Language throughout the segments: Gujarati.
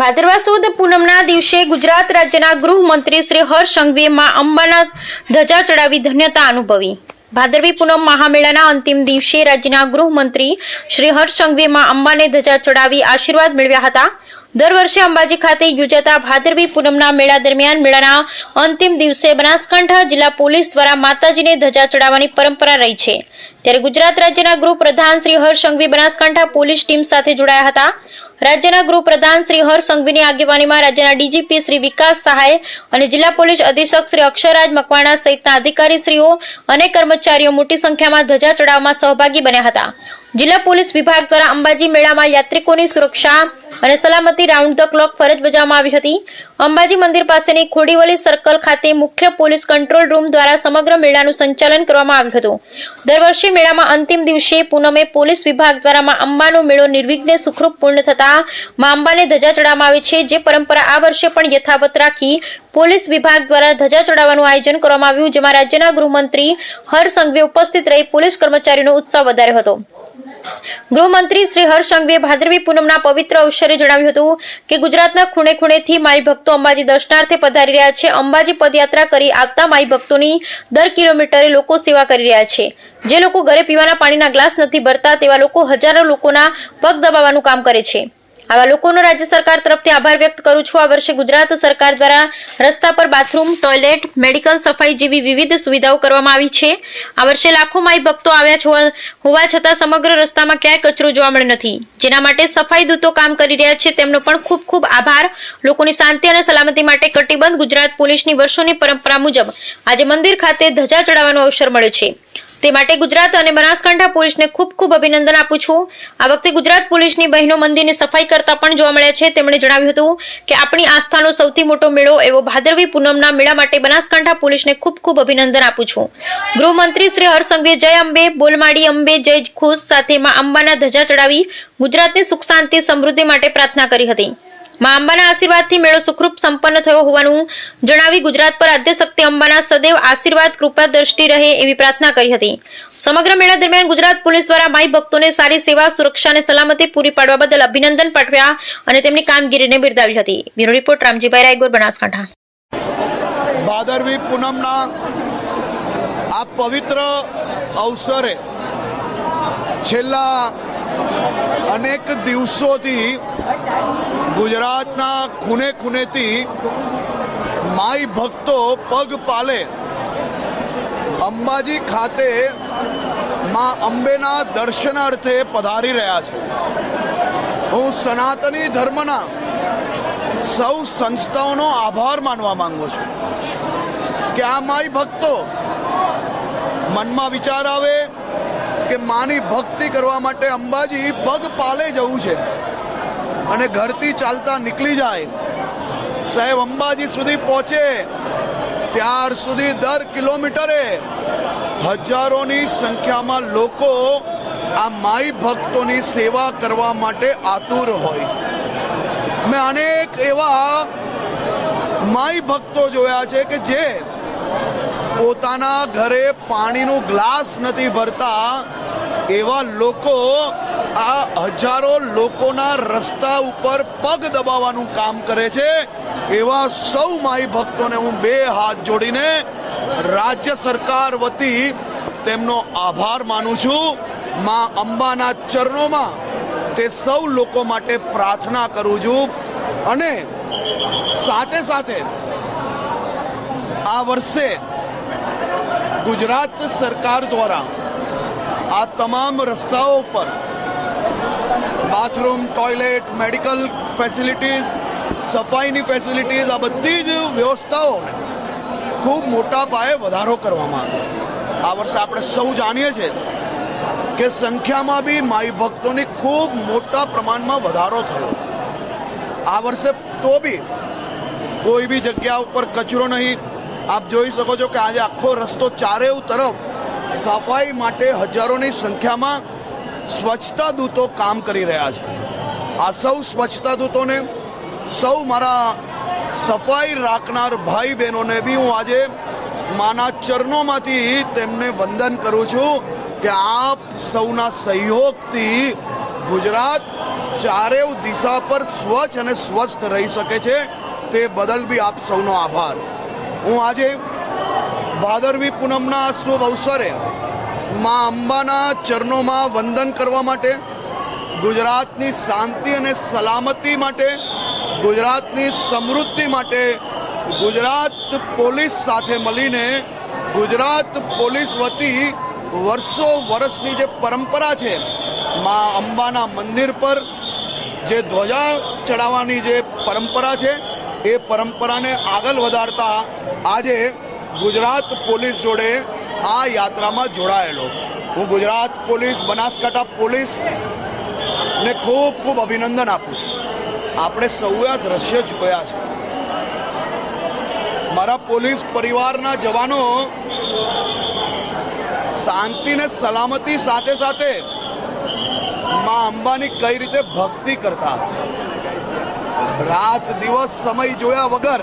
ભાદરવા સુદ પૂનમના દિવસે ગુજરાત રાજ્યના ગૃહમંત્રી શ્રી હર્ષ સંઘવીએ મા અંબાના ધજા ચડાવી ધન્યતા અનુભવી. ભાદરવી પૂનમ મહામેળાના અંતિમ દિવસે રાજ્યના ગૃહમંત્રી શ્રી હર્ષ સંઘવીએ મા અંબાને ધજા ચડાવી આશીર્વાદ મેળવ્યા હતા. દર વર્ષે અંબાજી ખાતે યોજાતા ભાદરવી પૂનમના મેળા દરમિયાન મેળાના અંતિમ દિવસે બનાસકાંઠા જિલ્લા પોલીસ દ્વારા માતાજીને ધજા ચડાવવાની પરંપરા રહી છે. ત્યારે ગુજરાત રાજ્યના ગૃહ પ્રધાન શ્રી હર્ષ સંઘવી બનાસકાંઠા પોલીસ ટીમ સાથે જોડાયા હતા. રાજ્યના ગૃહ પ્રધાન શ્રી હર્ષ સંઘવીની આગેવાનીમાં રાજ્યના ડીજીપી શ્રી વિકાસ સહાય અને જિલ્લા પોલીસ અધિક્ષક શ્રી અક્ષરરાજ મકવાણા સહિતના અધિકારીશ્રીઓ અને કર્મચારીઓ મોટી સંખ્યામાં ધજા ચડાવવામાં સહભાગી બન્યા હતા. જિલ્લા પોલીસ વિભાગ દ્વારા અંબાજી મેળામાં યાત્રિકોની સુરક્ષા અને સલામતી રાઉન્ડ ધ ક્લોક ફરજ બજાવવામાં આવી હતી. અંબાજી મંદિર પાસેની ખોડીવલી સર્કલ ખાતે મુખ્ય પોલીસ કંટ્રોલ રૂમ દ્વારા સમગ્ર મેળાનું સંચાલન કરવામાં આવ્યું હતું. દર વર્ષે મેળામાં અંતિમ દિવસે પૂનમે પોલીસ વિભાગ દ્વારા અંબાનો મેળો નિર્વિઘ્ને સુખરૂપ પૂર્ણ થતા મા અંબાને ધજા ચડાવવામાં આવે છે. જે પરંપરા આ વર્ષે પણ યથાવત રાખી પોલીસ વિભાગ દ્વારા ધજા ચડાવવાનું આયોજન કરવામાં આવ્યું, જેમાં રાજ્યના ગૃહમંત્રી હર્ષ સંઘવી ઉપસ્થિત રહી પોલીસ કર્મચારીનો ઉત્સાહ વધાર્યો હતો. ગૃહમંત્રી શ્રી હર્ષ સંઘવીએ ભાદરવી પૂનમના પવિત્ર અવસરે જણાવ્યું હતું કે ગુજરાતના ખૂણે ખૂણેથી માઈ ભક્તો અંબાજી દર્શનાર્થે પધારી રહ્યા છે. અંબાજી પદયાત્રા કરી આવતા માઈ ભક્તોની દર કિલોમીટરે લોકો સેવા કરી રહ્યા છે. જે લોકો ઘરે પીવાના પાણીના ગ્લાસ નથી ભરતા તેવા લોકો હજારો લોકોના પગ દબાવવાનું કામ કરે છે. આવા લોકોનો રાજ્ય સરકાર તરફથી આભાર વ્યક્ત કરું છું. આ વર્ષે ગુજરાત સરકાર દ્વારા રસ્તા પર બાથરૂમ, ટોયલેટ, મેડિકલ સફાઈ જેવી વિવિધ સુવિધાઓ કરવામાં આવી છે. આ વર્ષે લાખો માઈ ભક્તો આવ્યા હોવા છતાં સમગ્ર રસ્તામાં ક્યાંય કચરો જોવા મળ્યો નથી. જેના માટે સફાઈ દૂતો કામ કરી રહ્યા છે, તેમનો પણ ખૂબ ખૂબ આભાર. લોકોની શાંતિ અને સલામતી માટે કટિબદ્ધ ગુજરાત પોલીસની વર્ષોની પરંપરા મુજબ આજે મંદિર ખાતે ધજા ચડાવવાનો અવસર મળ્યો છે. તે માટે ગુજરાત અને બનાસકાંઠા પોલીસને ખૂબ ખૂબ અભિનંદન આપું છું. આ વખતે ગુજરાત પોલીસની બહેનો મંદિરની સફાઈ કરતા પણ જોવા મળ્યા છે. તેમણે જણાવ્યું હતું કે આપણી આસ્થાનો સૌથી મોટો મેળો એવો ભાદરવી પૂનમના મેળા માટે બનાસકાંઠા પોલીસને ખૂબ ખૂબ અભિનંદન આપું છું. ગૃહમંત્રી શ્રી હરસંઘે જય અંબે, બોલમાડી અંબે, જય ખુશ સાથે માં અંબાના ધજા ચડાવી ગુજરાતની સુખ, શાંતિ, સમૃદ્ધિ માટે પ્રાર્થના કરી હતી. માં અંબાના આશીર્વાદથી મેળો સુખરૂપ સંપન્ન થયો હોવાનું જણાવી ગુજરાત પર આદ્યશક્તિ અંબાના સદૈવ આશીર્વાદ, કૃપા, દ્રષ્ટિ રહે એવી પ્રાર્થના કરી હતી. સમગ્ર મેળા દરમિયાન ગુજરાત પોલીસ દ્વારા માઈ ભક્તોને સારી સેવા, સુરક્ષા અને સલામતી પૂરી પાડવા બદલ અભિનંદન પાઠવ્યા અને તેમની કામગીરીને બિરદાવી હતી. Bureau report, Ramjibhai Raigor, Banaskantha. ભાદરવી પૂનમના આ પવિત્ર અવસરે છેલ્લા અનેક દિવસોથી ગુજરાતના ખૂને ખૂનેથી માઈ ભક્તો પગ પાલે. અંબાજી ખાતે માં અંબેના દર્શનાર્થે પધારી રહ્યા છે. હું સનાતની ધર્મના સૌ સંસ્થાઓનો આભાર માનવા માંગુ છું કે આ માઈ ભક્તો મનમાં વિચાર આવે કે માની ભક્તિ કરવા માટે અંબાજી પગ પાલે જવું છે. અને ઘરથી ચાલતા નીકળી જાય. સાહેબ, અંબાજી સુધી પહોંચે. ત્યાર સુધી દર કિલોમીટરે હજારોની સંખ્યામાં લોકો આ માઈ ભક્તોની સેવા કરવા માટે આતુર હોય છે. મેં અનેક એવા માઈ ભક્તો જોયા છે કે જે પોતાના ઘરે પાણીનું ગ્લાસ નથી ભરતા એવા લોકો હજારો લોકોના રસ્તા ઉપર પગ દબાવવાનું કામ કરે છે. એવા સૌ માઈ ભક્તોને હું બે હાથ જોડીને રાજ્ય સરકાર વતી તેમનો આભાર માનું છું. માં અંબાના ચરણોમાં તે સૌ લોકો માટે પ્રાર્થના કરું છું. અને સાથે સાથે આ વર્ષે ગુજરાત સરકાર દ્વારા આ તમામ રસ્તાઓ પર બાથરૂમ, ટોયલેટ, મેડિકલ ફેસિલિટીઝ, સફાઈની ફેસિલિટીઝ, આ બધી જ વ્યવસ્થાઓને ખૂબ મોટા પાયે વધારો કરવામાં આવ્યો. આ વર્ષે આપણે સૌ જાણીએ છીએ કે સંખ્યામાં બી માઈ ભક્તોની ખૂબ મોટા પ્રમાણમાં વધારો થયો. આ વર્ષે તો બી કોઈ બી જગ્યા ઉપર કચરો નહીં. આપ જોઈ શકો છો કે આજે આખો રસ્તો ચારેવ તરફ સફાઈ માટે હજારોની સંખ્યામાં સ્વચ્છતા દૂતો કામ કરી રહ્યા છે. આ સૌ સ્વચ્છતા દૂતોને, સૌ મારા સફાઈ રાખનાર ભાઈ બહેનોને બી હું આજે માના ચરણોમાંથી તેમને વંદન કરું છું કે આપ સૌના સહયોગથી ગુજરાત ચારેવ દિશા પર સ્વચ્છ અને સ્વસ્થ રહી શકે છે. તે બદલ બી આપ સૌનો આભાર. હું આજે ભાદરવી પૂનમના શુભ અવસરે મા અંબાના ચરણોમાં વંદન કરવા માટે, ગુજરાતની શાંતિ અને સલામતી માટે, ગુજરાતની સમૃદ્ધિ માટે ગુજરાત પોલીસ સાથે મળીને, ગુજરાત પોલીસ વતી વર્ષો વર્ષની જે પરંપરા છે, મા અંબાના મંદિર પર જે ધ્વજા ચડાવવાની જે પરંપરા છે, એ પરંપરાને આગળ વધારતા આજે ગુજરાત પોલીસ જોડે આ યાત્રામાં જોડાયેલો. હું ગુજરાત પોલીસ, બનાસકાંઠા પોલીસ ને ખૂબ ખૂબ અભિનંદન આપું છું. આપણે સૌએ આ દ્રશ્ય જોયા છે. મારા પોલીસ પરિવારના જવાનો શાંતિ ને સલામતી સાથે સાથે મા અંબાની કઈ રીતે ભક્તિ કરતા હતા? રાત દિવસ સમય જોયા વગર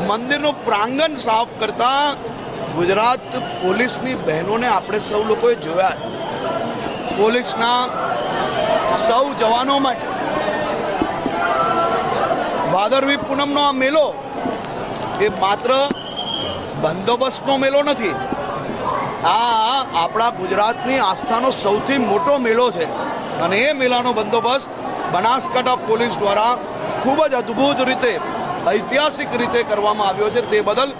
મંદિરનું પ્રાંગણ સાફ કરતા ગુજરાત પોલીસની બહેનોને આપણે સૌ લોકોએ જોયા પોલીસના સૌ જવાનો માટે ભાદરવી પૂનમનો આ મેલો એ માત્ર બંદોબસ્તનો મેલો નથી. આ આપણા ગુજરાતની આસ્થાનો સૌથી મોટો મેલો છે. અને એ મેલાનો બંદોબસ્ત બનાસકાંઠા પોલીસ દ્વારા ખૂબ જ અદ્ભુત રીતે ઐતિહાસિક રીતે કરવામાં આવ્યો છે તે બદલ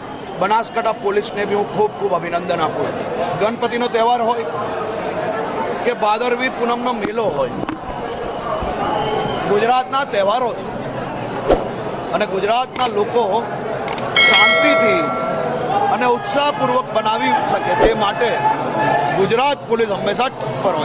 બનાસકાંઠા પોલીસને બી હું ખૂબ ખૂબ અભિનંદન આપું છું. ગણપતિનો તહેવાર હોય કે ભાદરવી પૂનમનો મેલો હોય, ગુજરાતના તહેવારો છે. અને ગુજરાતના લોકો શાંતિથી અને ઉત્સાહપૂર્વક બનાવી શકે તે માટે ગુજરાત પોલીસ હંમેશા તત્પર હોય